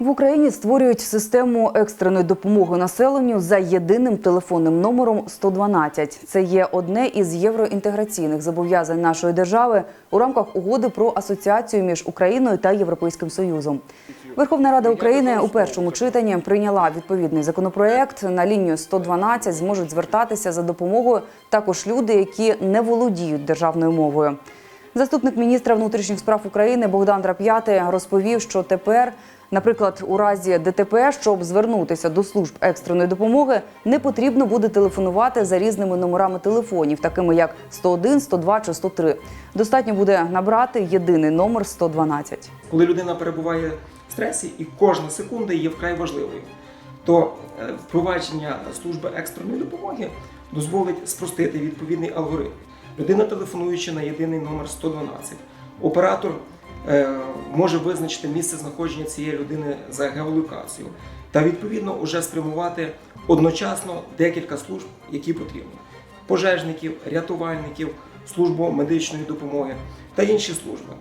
В Україні створюють систему екстреної допомоги населенню за єдиним телефонним номером 112. Це є одне із євроінтеграційних зобов'язань нашої держави у рамках угоди про асоціацію між Україною та Європейським Союзом. Верховна Рада України у першому читанні прийняла відповідний законопроект. На лінію 112 зможуть звертатися за допомогою також люди, які не володіють державною мовою. Заступник міністра внутрішніх справ України Богдан Драп'ятий розповів, що тепер, наприклад, у разі ДТП, щоб звернутися до служб екстреної допомоги, не потрібно буде телефонувати за різними номерами телефонів, такими як 101, 102 чи 103. Достатньо буде набрати єдиний номер 112. коли людина перебуває в стресі, і кожна секунда є вкрай важливою, то е, впровадження служби екстреної допомоги дозволить спростити відповідний алгоритм. Людина, телефонуючи на єдиний номер 112, оператор може визначити місце знаходження цієї людини за геолокацією та відповідно уже спрямувати одночасно декілька служб, які потрібні: пожежників, рятувальників, службу медичної допомоги та інші служби.